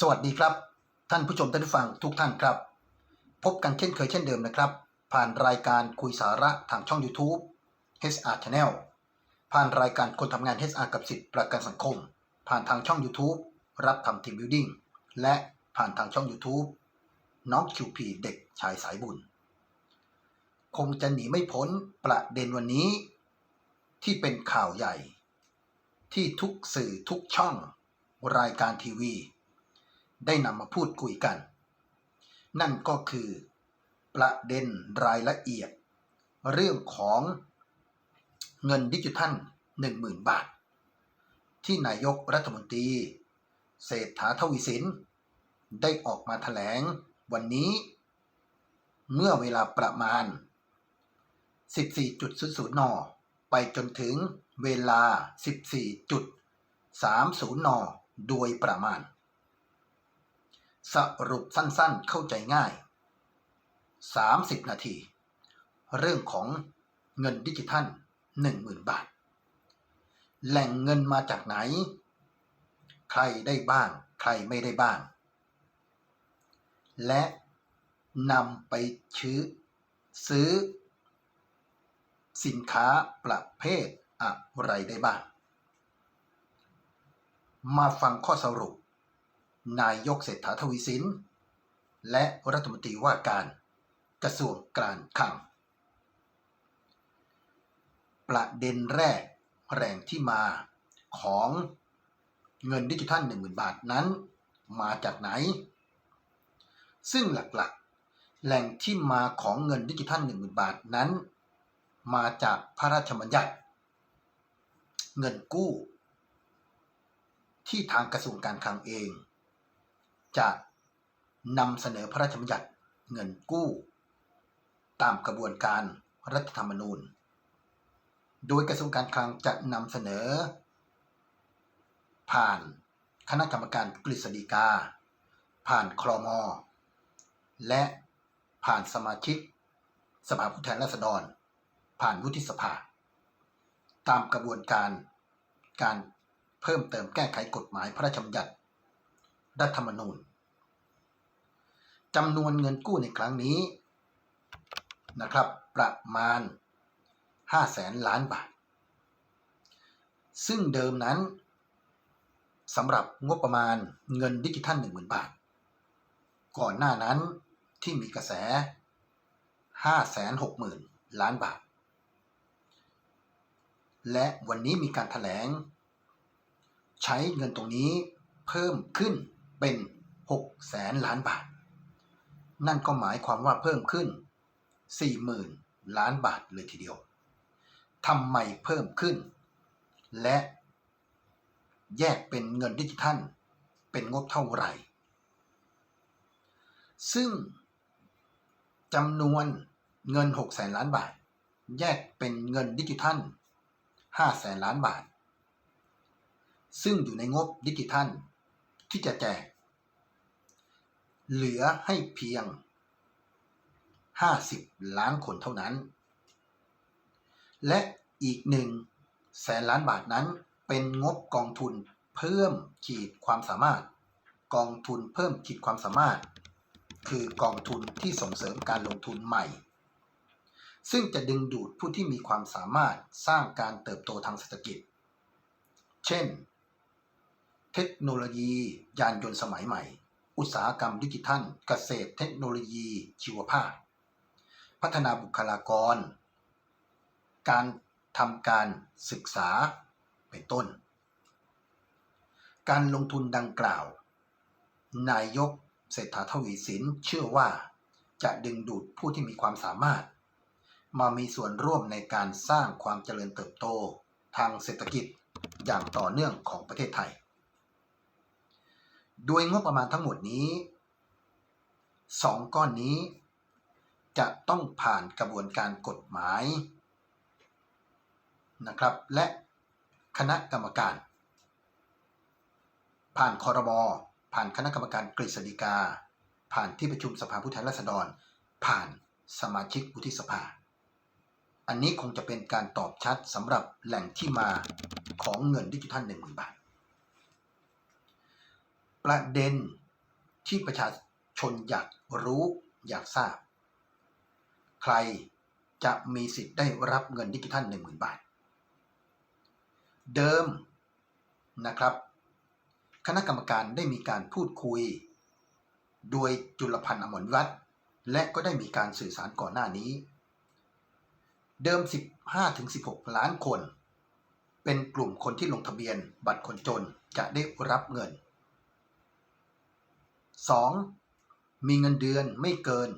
สวัสดีครับ ท่านผู้ชมท่านผู้ฟังทุกท่านครับ พบกันเช่นเคยเช่นเดิมนะครับ ผ่านรายการคุยสาระทางช่อง YouTube HR Channel ผ่านรายการคนทำงาน HR กับสิทธิประกันสังคม ผ่านทางช่อง YouTube รับทำทีมบิวดิ้งและผ่านทางช่อง YouTube น้อง QP เด็กชายสายบุญ คงจะหนีไม่พ้นประเด็นวันนี้ ที่เป็นข่าวใหญ่ ที่ทุกสื่อทุกช่อง รายการทีวี ได้นำมาพูดคุยกัน นั่นก็คือประเด็นรายละเอียด เรื่องของเงินดิจิทัล 10,000 บาท ที่นายกรัฐมนตรี เศรษฐาทวีสิน ได้ออกมาแถลงวันนี้ เมื่อเวลาประมาณ 14.00 น ไปจนถึงเวลา 14.30 น โดยประมาณ สรุปสั้นๆเข้าใจง่าย 30 นาที เรื่องของเงินดิจิทัล 10,000 บาท แหล่งเงินมาจากไหน ใครได้บ้าง ใครไม่ได้บ้าง และนำไปชื้อ ซื้อ สินค้าประเภทอะไรได้บ้าง มาฟังข้อสรุป นายกเศรษฐาทวีสิน และรัฐมนตรีว่าการกระทรวงการคลัง ประเด็นแรกแรงที่มาของเงินดิจิทัล 10,000 บาทนั้นมาจากไหน ซึ่งหลักๆ แหล่งที่มาของเงินดิจิทัล 10,000 บาทนั้น มาจากพระราชบัญญัติ เงินกู้ ที่ทางกระทรวงการคลังเอง จะนำเสนอพระราชบัญญัติเงินกู้ ตามกระบวนการรัฐธรรมนูญ โดยกระทรวงการคลังจะนำเสนอ ผ่านคณะกรรมการกฤษฎีกา ผ่านคลอมอและผ่านสมาชิก สภาผู้แทนราษฎร ผ่านวุฒิสภา ตามกระบวนการการเพิ่มเติมแก้ไขกฎหมายพระราชบัญญัติ รัฐธรรมนูญจำนวนเงินกู้ในครั้งนี้นะครับประมาณ 5 แสนล้านบาท ซึ่งเดิมนั้นสำหรับงบประมาณเงินดิจิทัล10,000 บาท ก่อนหน้านั้นที่มีกระแส 560,000 ล้านบาท และวันนี้มีการถแถลง ใช้เงินตรงนี้เพิ่มขึ้น เป็น6แสนล้านบาท นั่นก็หมายความว่าเพิ่มขึ้น 40,000 ล้านบาทเลยทีเดียวทำไมเพิ่มขึ้น และแยกเป็นเงินดิจิทัล เป็นงบเท่าไหร่ ซึ่งจำนวนเงิน6แสนล้านบาท แยกเป็นเงินดิจิทัล5แสนล้านบาท ซึ่งอยู่ในงบดิจิทัล ที่จะแจก เหลือให้เพียง 50 ล้านคนเท่านั้น และอีกหนึ่งแสนล้านบาทนั้นเป็นงบกองทุนเพิ่มขีดความสามารถ กองทุนเพิ่มขีดความสามารถ คือกองทุนที่ส่งเสริมการลงทุนใหม่ ซึ่งจะดึงดูดผู้ที่มีความสามารถสร้างการเติบโตทางเศรษฐกิจ เช่น เทคโนโลยียานยนต์สมัยใหม่ อุตสาหกรรมดิจิทัล เกษตรเทคโนโลยีชีวภาพ พัฒนาบุคลากร การทำการศึกษาเป็นต้น การลงทุนดังกล่าว นายกเศรษฐาทวีสินเชื่อว่าจะดึงดูดผู้ที่มีความสามารถ มามีส่วนร่วมในการสร้างความเจริญเติบโต ทางเศรษฐกิจอย่างต่อเนื่องของประเทศไทย โดยงบประมาณทั้งหมดนี้สองก้อนนี้ จะต้องผ่านกระบวนการกฎหมายนะครับ และคณะกรรมการ ผ่านคอรมอผ่านคณะกรรมการกฤษฎีกา ผ่านที่ประชุมสภาผู้แทนราษฎร ผ่านสมาชิกวุฒิสภา อันนี้คงจะเป็นการตอบชัดสำหรับแหล่งที่มาของเงินดิจิทัล1 0,000 บาท ประเด็นที่ประชาชนอยากรู้อยากทราบ ใครจะมีสิทธิ์ได้รับเงินดิจิทัล10,000บาท เดิมนะครับ คณะกรรมการได้มีการพูดคุย โดยจุลพันธ์อมรวิวัฒน์และก็ได้มีการสื่อสารก่อนหน้านี้ เดิม 15-16 ล้านคน เป็นกลุ่มคนที่ลงทะเบียนบัตรคนจนจะได้รับเงิน 2. มีเงินเดือนไม่เกิน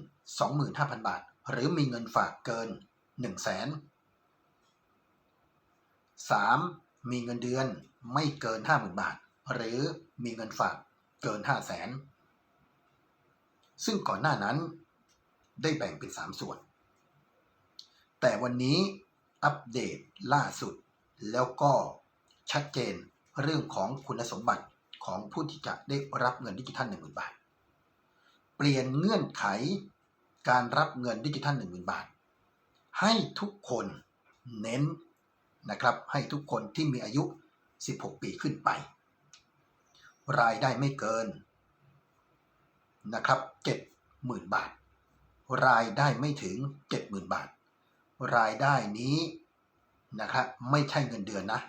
25,000 บาท หรือมีเงินฝากเกิน 1 0 0 0 0แสน 3. มีเงินเดือนไม่เกิน 50,000 บาท หรือมีเงินฝากเกิน 5 0 0แสน ซึ่งก่อนหน้านั้นได้แบ่งเป็น 3 ส่วน แต่วันนี้อัปเดตล่าสุด แล้วก็ชัดเจนเรื่องของคุณสมบัติ ของผู้ที่จะได้รับเงินดิจิทัล10,000 บาท เปลี่ยนเงื่อนไขการรับเงินดิจิทัล10,000 บาท ให้ทุกคนเน้นนะครับให้ทุกคนที่มีอายุ 16 ปีขึ้นไป รายได้ไม่เกินนะครับ70,000 บาท รายได้ไม่ถึง 70,000 บาท รายได้นี้นะครับไม่ใช่เงินเดือนนะ